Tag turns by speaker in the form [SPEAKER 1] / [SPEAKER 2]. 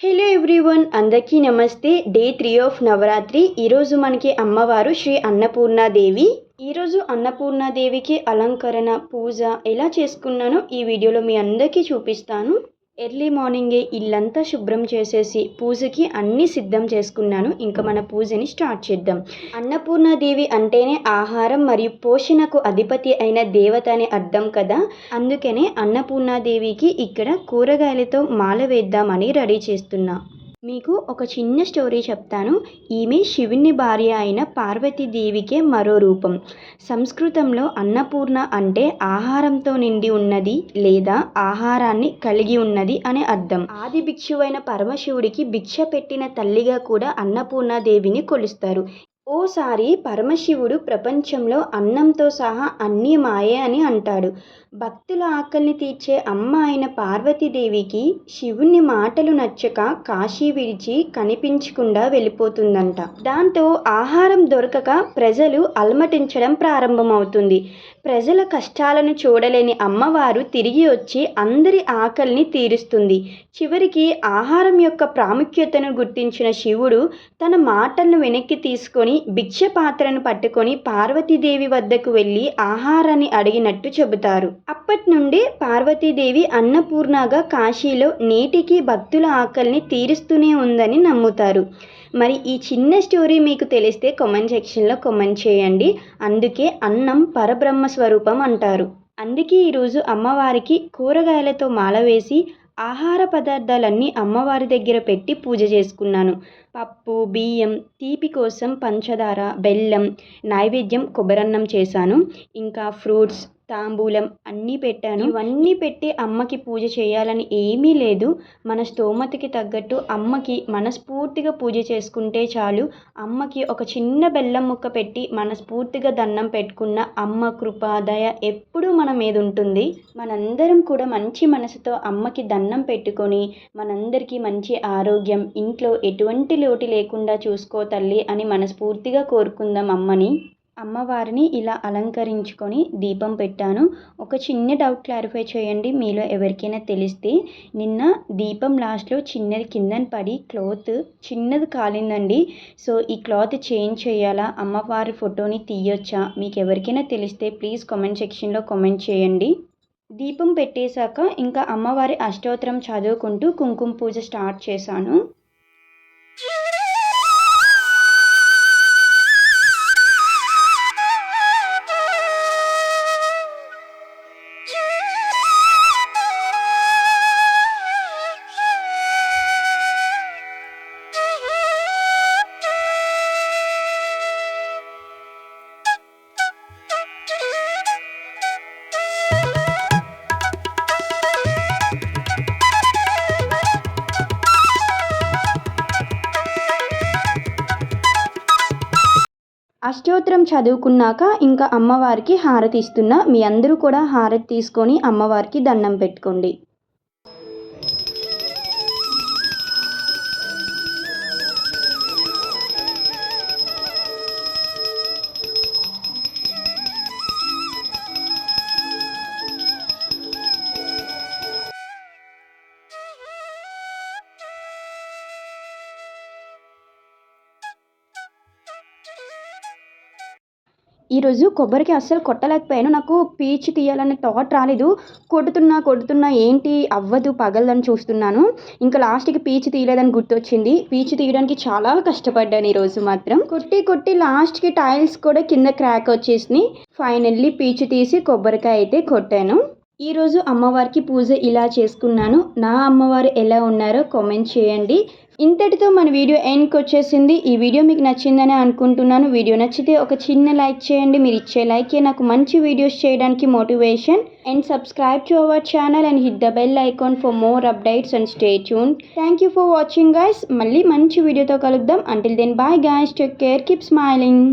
[SPEAKER 1] Hello everyone అందరికీ నమస్తే. Day three of Navratri ఈరోజు మనకి అమ్మవారు శ్రీ అన్నపూర్ణాదేవి ఈరోజు అన్నపూర్ణాదేవికి అలంకరణ పూజ ఎలా చేసుకున్నానో ఈ వీడియోలో మీ అందరికీ చూపిస్తాను. ఎర్లీ మార్నింగే ఇల్లంతా శుభ్రం చేసేసి పూజకి అన్నీ సిద్ధం చేసుకున్నాను. ఇంకా మన పూజని స్టార్ట్ చేద్దాం. అన్నపూర్ణాదేవి అంటేనే ఆహారం మరియు పోషణకు అధిపతి అయిన దేవత అనే అర్థం కదా? అందుకనే అన్నపూర్ణాదేవికి ఇక్కడ కూరగాయలతో మాల వేద్దామని రెడీ చేస్తున్నా. మీకు ఒక చిన్న స్టోరీ చెప్తాను. ఈమె శివుని భార్య అయిన పార్వతీదేవికే మరో రూపం. సంస్కృతంలో అన్నపూర్ణ అంటే ఆహారంతో నిండి ఉన్నది లేదా ఆహారాన్ని కలిగి ఉన్నది అనే అర్థం. ఆది భిక్షువైన పరమశివుడికి భిక్ష పెట్టిన తల్లిగా కూడా అన్నపూర్ణాదేవిని కొలుస్తారు. ఓసారి పరమశివుడు ప్రపంచంలో అన్నంతో సహా అన్నీ మాయే అని అంటాడు. భక్తుల ఆకలిని తీర్చే అమ్మ అయిన పార్వతీదేవికి శివుని మాటలు నచ్చక కాశీ విడిచి కనిపించకుండా వెళ్ళిపోతుందంట. దాంతో ఆహారం దొరకక ప్రజలు అలమటించడం ప్రారంభమవుతుంది. ప్రజల కష్టాలను చూడలేని అమ్మవారు తిరిగి వచ్చి అందరి ఆకలిని తీరుస్తుంది. చివరికి ఆహారం యొక్క ప్రాముఖ్యతను గుర్తించిన శివుడు తన మాటలను వెనక్కి తీసుకొని భిక్ష పాత్రను పట్టుకొని పార్వతీదేవి వద్దకు వెళ్ళి ఆహారాన్ని అడిగినట్టు చెబుతారు. అప్పటి నుండి పార్వతీదేవి అన్నపూర్ణగా కాశీలో నేటికి భక్తుల ఆకలిని తీరుస్తూనే ఉందని నమ్ముతారు. మరి ఈ చిన్న స్టోరీ మీకు తెలిస్తే కామెంట్ సెక్షన్లో కామెంట్ చేయండి. అందుకే అన్నం పరబ్రహ్మ స్వరూపం అంటారు. అందుకే ఈరోజు అమ్మవారికి కూరగాయలతో మాల వేసి ఆహార పదార్థాలన్నీ అమ్మవారి దగ్గర పెట్టి పూజ చేసుకున్నాను. పప్పు బియ్యం తీపి కోసం పంచదార బెల్లం నైవేద్యం కొబ్బరన్నం చేశాను. ఇంకా ఫ్రూట్స్ తాంబూలం అన్నీ పెట్టాను. ఇవన్నీ పెట్టి అమ్మకి పూజ చేయాలని ఏమీ లేదు. మన స్తోమతకి తగ్గట్టు అమ్మకి మనస్ఫూర్తిగా పూజ చేసుకుంటే చాలు. అమ్మకి ఒక చిన్న బెల్లం ముక్క పెట్టి మనస్ఫూర్తిగా దండం పెట్టుకున్న అమ్మ కృప దయ ఎప్పుడూ మన మీద ఉంటుంది. మనందరం కూడా మంచి మనసుతో అమ్మకి దండం పెట్టుకొని మనందరికీ మంచి ఆరోగ్యం ఇంట్లో ఎటువంటి లోటు లేకుండా చూసుకో తల్లి అని మనస్ఫూర్తిగా కోరుకుందాం అమ్మని. అమ్మవారిని ఇలా అలంకరించుకొని దీపం పెట్టాను. ఒక చిన్న డౌట్ క్లారిఫై చేయండి మీలో ఎవరికైనా తెలిస్తే. నిన్న దీపం లాస్ట్లో చిన్నది కిందన పడి క్లాత్ చిన్నది కాలిందండి. సో ఈ క్లాత్ చేంజ్ చేయాలా? అమ్మవారి ఫోటోని తీయొచ్చా? మీకు ఎవరికైనా తెలిస్తే ప్లీజ్ కామెంట్ సెక్షన్లో కామెంట్ చేయండి. దీపం పెట్టేశాక ఇంకా అమ్మవారి అష్టోత్తరం చదువుకుంటూ కుంకుమ పూజ స్టార్ట్ చేశాను. అష్టోత్తరం చదువుకున్నాక ఇంకా అమ్మవారికి హారతి ఇస్తున్నా మీ అందరూ కూడా హారతి తీసుకొని అమ్మవారికి దండం పెట్టుకోండి. ఈరోజు కొబ్బరికి అస్సలు కొట్టలేకపోయాను. నాకు పీచు తీయాలనే థాట్ రాలేదు. కొడుతున్నా కొడుతున్నా ఏంటి? అవ్వదు పగలని చూస్తున్నాను. ఇంకా లాస్ట్కి పీచు తీయలేదని గుర్తొచ్చింది. పీచు తీయడానికి చాలా కష్టపడ్డాను ఈరోజు మాత్రం. కొట్టి కొట్టి లాస్ట్కి టైల్స్ కూడా కింద క్రాక్ వచ్చేసినాయి. ఫైనల్లీ పీచు తీసి కొబ్బరికాయ అయితే కొట్టాను. ఈరోజు అమ్మవారికి పూజ ఇలా చేసుకున్నాను. నా అమ్మవారు ఎలా ఉన్నారో కామెంట్ చేయండి. ఇంతటితో మన వీడియో ఎండ్కి వచ్చేసింది. ఈ వీడియో మీకు నచ్చిందని అనుకుంటున్నాను. వీడియో నచ్చితే ఒక చిన్న లైక్ చేయండి. మీరు ఇచ్చే లైకే నాకు మంచి వీడియోస్ చేయడానికి motivation. And subscribe to our channel and hit the bell icon for more updates and stay tune thank you for watching guys మళ్ళీ మంచి వీడియోతో కలుద్దాం. Until then bye guys take care keep smiling